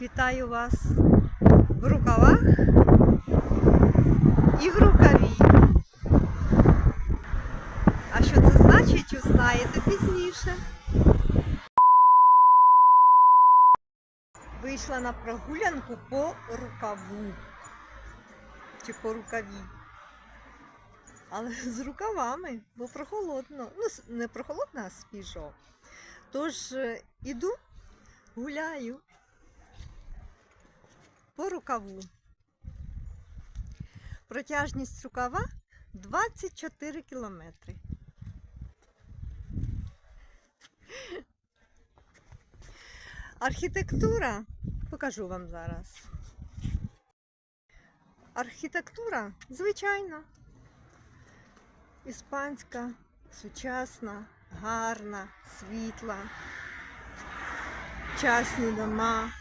Вітаю вас в рукавах і в рукаві. А що це значить, узнаєте пізніше. Вийшла на прогулянку по рукаву чи по рукаві. Але з рукавами, бо прохолодно. Ну, не прохолодно, а свіжо. Тож е, іду, гуляю по рукаву. Протяжність рукава 24 кілометри. Архітектура покажу вам зараз. Архітектура звичайна. Іспанська, сучасна, гарна, світла, часні дома.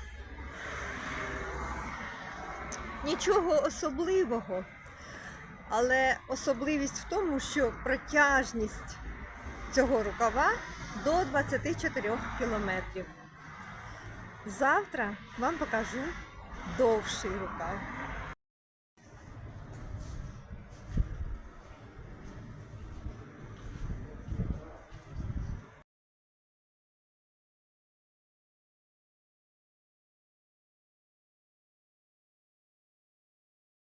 Нічого особливого, але особливість в тому, що протяжність цього рукава до 24 кілометрів. Завтра вам покажу довший рукав.